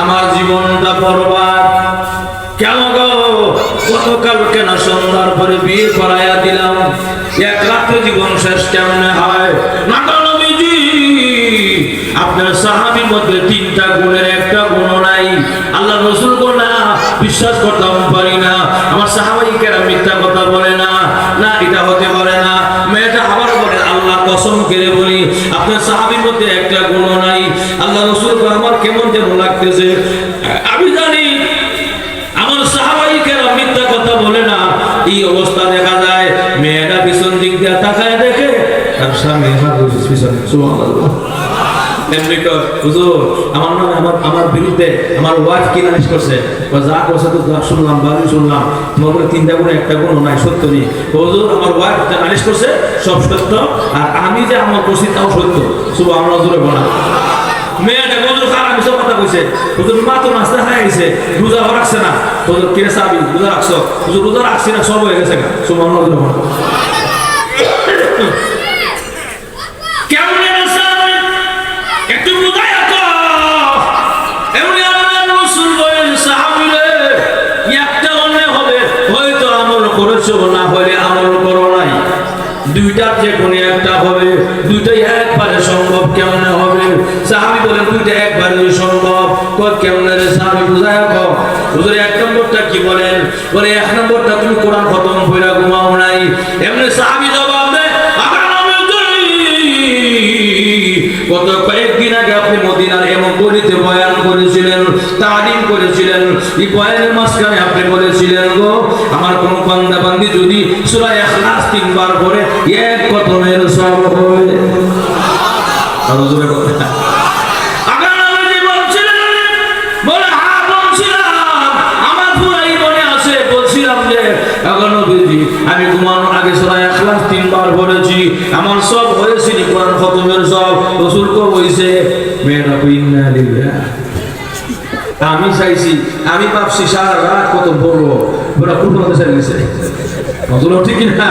আমার জীবনটা বরবাদ। কেন গো? গতকাল সন্ধ্যার পরে বিয়ে করাইয়া দিলাম। এক রাত্রে জীবন শেষ কেমনে হয়? না নবীজি, আপনার সাহাবির মধ্যে তিনটা গুণের একটা গুণ নাই। আল্লাহ রসুল না বিশ্বাস করতাম আল্লাহ রসুল আমার কেমন যেন লাগতেছে। আমি জানি আমার সাহাবাই কেন মিথ্যা কথা বলে না। এই অবস্থা দেখা যায় মেয়েটা পিছন দিক দিয়ে তাকায় দেখে, তার স্বামী করছে? সব আর আমি যে আমার করছি তাও সত্য। শুভ আমরা জোরে বলা মেয়েটা হুজুর খারাপ সব কথা কইছে। হুজুর, মা তো নাস্তা খাই গেছে রোজা রাখছে না। হুজুর, কিরে সাবি রোজা রাখছো? হুজুর, রোজা রাখছি না, সব হয়ে গেছে আমরা কেমন দুইটার যে কোনো একটা হবে, দুইটাই একবারে সম্ভব, কেমন হুজুর, এক নম্বরটা কি বলেন? বলে, এক নম্বরটা, তুমি কোরআন খতম কইরা ঘুমাও নাই। এমনি সাহাবি জবাব দেয় গত কয়েকদিন আগে আপনি মদিনার এমন গলিতে বয়ান করেছিলেন, তালিম করেছিলেন। এই বয়ানের মাঝখানে আপনি বলেছিলেন, গো, আমার কোন বান্দা বান্দি যদি সূরা ইখলাস তিনবার পড়ে, এক কতমের সব হবে। আমি ঘুমানোর আগে সূরা ইখলাস তিনবার পড়েছি। আমার সব হয়েছে কোরআন খতমের সব। রসুল কো হয়েছে মেয়েরা ইন্না লিল্লাহ। আমি চাইছি, আমি ভাবছি সারা রাত কত বলব ওরা কুকুর ছেড়ে ঠিক না।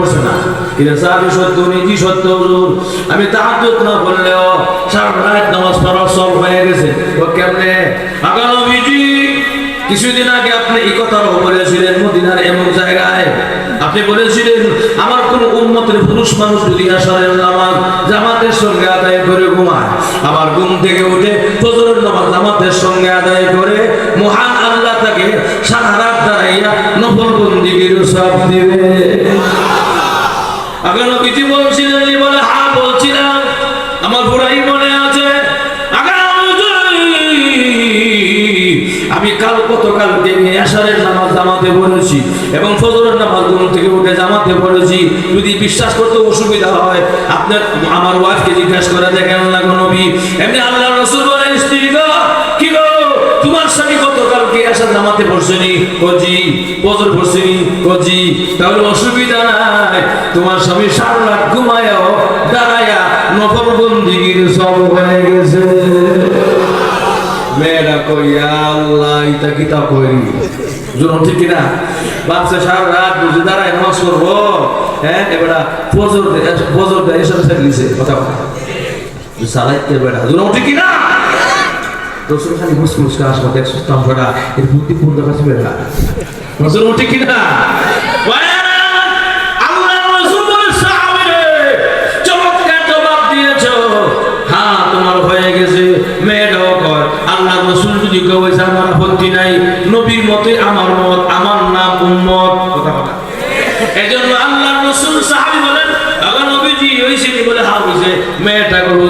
বসে না? সাহাবি, সত্য সত্য হুজুর? আমি তাহাজ্জুদ না বললেও সারা রাত নামাজ পড়া সব হয়ে গেছে। ও কেমনে? আগার নবীজি, কিছুদিন আগে আপনি এই কথাও বলেছিলেন মদিনার এমন জায়গায়। আপনি বলেছিলেন, আমার কোন উন্মতের পুরুষ মানুষ যদি আসারের নামাজ জামাতের সঙ্গে আদায় করে ঘুমায়, আমার ঘুম থেকে উঠে ফজরের নামাজ জামাতের সঙ্গে আদায় করে, মহান আল্লাহ তাকে সারা রাত দাঁড়াইয়া নফল বন্দিগির সব দিবে। হ্যাঁ আমার আমি কাল গতকাল থেকে আশারের নামাজ জামাতে পড়েছি এবং ফজরের নামাজ থেকে উঠে জামাতে পড়েছি। যদি বিশ্বাস করতে অসুবিধা হয়, আপনার, আমার ওয়াইফকে জিজ্ঞাসা করে দেখেন না নবী? এমনি আল্লাহ রসুল স্ত্রী গো কি গো তোমার স্বামী আসার নামাতে পড়ছেনি, কজি বজর পড়ছেনি, কজি। তাহলে অসুবিধা নাই, তোমার স্বামী সারা রাত ঘুমায়ও, দাঁড়ায়া নফল বন্দিগির সব হয়ে গেছে। মেয়েরা কই আল্লাহ ইতা কিতা কই জোর ঠিক কিনা? বাচ্চা সারা রাত বুঝে দাঁড়ায়, নামাজ করব হ্যাঁ এবার ফজর ফজর দেয় এসব কথা সালাইতে বেড়া জোর ঠিক কিনা? রসুল খালি মুস মুসকা আসবা দেখছ তামড়া এর বুদ্ধি পূর্ণ কাছে বেড়া রসুল ঠিক কিনা হ্যাঁ তোমার নবীর মতে আমার মত, আমার নাম কথা কথা এই জন্য আল্লাহ হয়েছে বলে হা মেয়েটা করব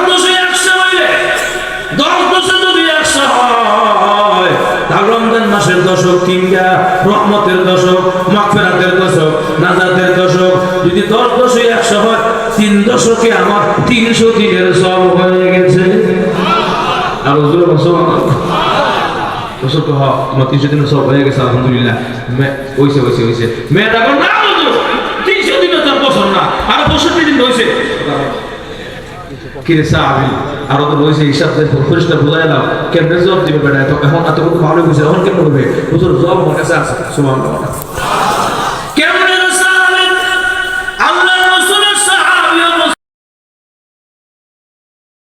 দশে যদি একশো হয় রমজান মাসের দশক কিংবা রহমতের দশক, মাগফিরাতের দশক, নাজাতের দশক। যদি দশ দশে একশো হয়, তিন দশকে আমার তিনশো দিনের সব হয়ে গেছে। আর হুজুর মুসলমান হুজুর তো তোমার তিনশো দিনের সব হয়ে গেছে, আলহামদুলিল্লাহ। হইছে হইছে হইছে। মেয়েটা না তিনশো দিনের তোর বছর না, আর পঁয়ষট্টি দিন হয়েছে কিরে তো হিসাব জব দিবে বেটা? এখন এত বুঝে কেমন হবে? জব আছে কেমনে